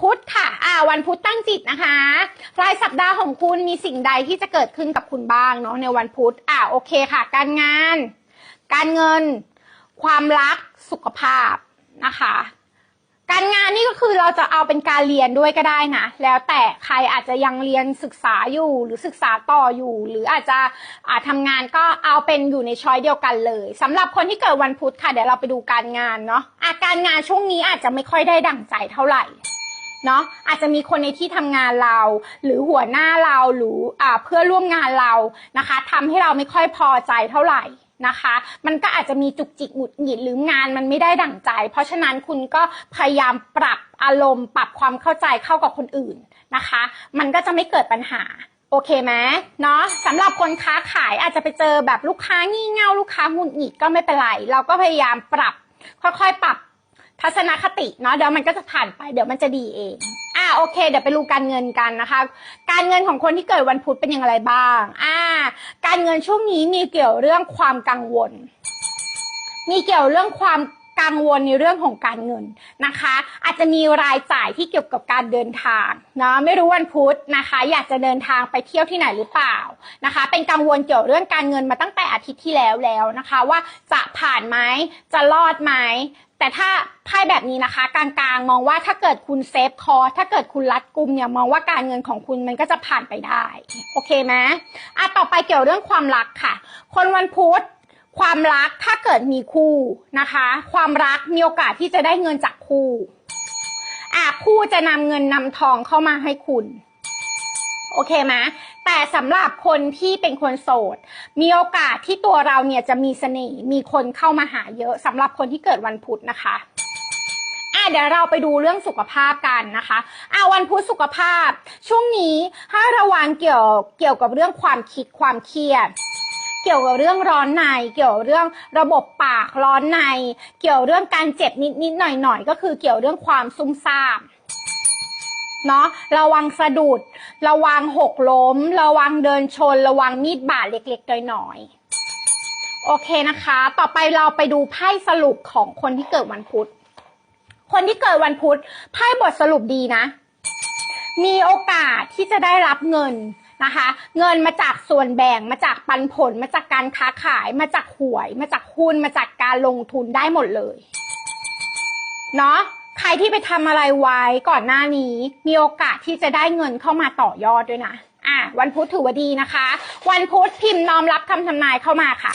พุธค่ะ อ่า วันพุธตั้งจิตนะคะรายสัปดาห์ของคุณมีสิ่งใดที่จะเกิดขึ้นกับคุณบ้างเนาะในวันพุธ อ่า โอเคค่ะ การงาน การเงิน ความรัก สุขภาพนะคะ การงานนี่ก็คือเราจะเอาเป็นการเรียนด้วยก็ได้นะ แล้วแต่ใครอาจจะยังเรียนศึกษาอยู่หรือศึกษาต่ออยู่ หรืออาจจะอาทำงานก็เอาเป็นอยู่ในช้อยเดียวกันเลยสำหรับคนที่เกิดวันพุธค่ะเดี๋ยวเราไปดูการงานเนาะอาการงานช่วงนี้อาจจะไม่ค่อยได้ดั่งใจเท่าไหร่ เนาะอาจจะมีคนในที่ทำงานเรา หรือหัวหน้าเราหรืออเพื่อร่วมงานเรานะคะทำให้เราไม่ค่อยพอใจเท่าไหร่นะคะ มันก็อาจจะมีจุกจิกหงุดหงิดหรืองานมันไม่ได้ดั่งใจ เพราะฉะนั้นคุณก็พยายามปรับอารมณ์ ปรับความเข้าใจเข้ากับคนอื่นนะคะ มันก็จะไม่เกิดปัญหาโอเคไหมเนาะสำหรับคนค้าขายอาจจะไปเจอแบบลูกค้างี่เง่าลูกค้าหงุดหงิดก็ไม่เป็นไร เราก็พยายามปรับ ค่อยๆ ปรับ ทัศนคติเนาะเดี๋ยวมันก็จะผ่านไปเดี๋ยวมันจะดีเองอ่าโอเค เดี๋ยวไปดูการเงินกันนะคะ การเงินของคนที่เกิดวันพุธเป็นอย่างไรบ้างอ่าการเงินช่วงนี้มีเกี่ยวเรื่องความกังวล มีเกี่ยวเรื่องความ กังวลในเรื่องของการเงินนะคะ อาจจะมีรายจ่ายที่เกี่ยวกับการเดินทางเนาะไม่รู้วันพุธนะคะ อยากจะเดินทางไปเที่ยวที่ไหนหรือเปล่านะคะ เป็นกังวลเกี่ยวเรื่องการเงินมาตั้งแต่อาทิตย์ที่แล้วแล้วนะคะ ว่าจะผ่านไหมจะรอดไหมแต่ถ้าไพ่แบบนี้นะคะกลางๆมองว่าถ้าเกิดคุณเซฟคอถ้าเกิดคุณรัดกุมเนี่ยมองว่าการเงินของคุณมันก็จะผ่านไปได้ โอเคไหมอะต่อไปเกี่ยวเรื่องความรักค่ะ คนวันพุธ ความรักถ้าเกิดมีคู่นะคะ ความรักมีโอกาสที่จะได้เงินจากคู่อะคู่จะนำเงินนำทองเข้ามาให้คุณโอเคไหมแต่สำหรับคนที่เป็นคนโสด มีโอกาสที่ตัวเราเนี่ยจะมีเสน่ห์มีคนเข้ามาหาเยอะสำหรับคนที่เกิดวันพุธนะคะอะเดี๋ยวเราไปดูเรื่องสุขภาพกันนะคะอะวันพุธสุขภาพ ช่วงนี้ให้ระวังเกี่ยวเกี่ยวกับเรื่องความคิดความเครียด เกี่ยวกับเรื่องร้อนใน เกี่ยวเรื่องระบบปากร้อนใน เกี่ยวเรื่องการเจ็บนิดนิดหน่อยหน่อยก็คือเกี่ยวเรื่องความซุ่มซ่ามเนาะระวังสะดุด ระวังหกล้ม ระวังเดินชน ระวังมีดบาดเล็กๆน้อยๆโอเคนะคะ ต่อไปเราไปดูไพ่สรุปของคนที่เกิดวันพุธคนที่เกิดวันพุธไพ่บทสรุปดีนะ มีโอกาสที่จะได้รับเงิน นะคะ เงินมาจากส่วนแบ่งมาจากปันผลมาจากการค้าขายมาจากหวย มาจากหุ้นมาจากการลงทุนได้หมดเลยเนาะใครที่ไปทำอะไรไว้ก่อนหน้านี้ มีโอกาสที่จะได้เงินเข้ามาต่อยอดด้วยนะอะวันพุธถือว่าดีนะคะ วันพุธพิมพ์น้อมรับคำทำนายเข้ามาค่ะ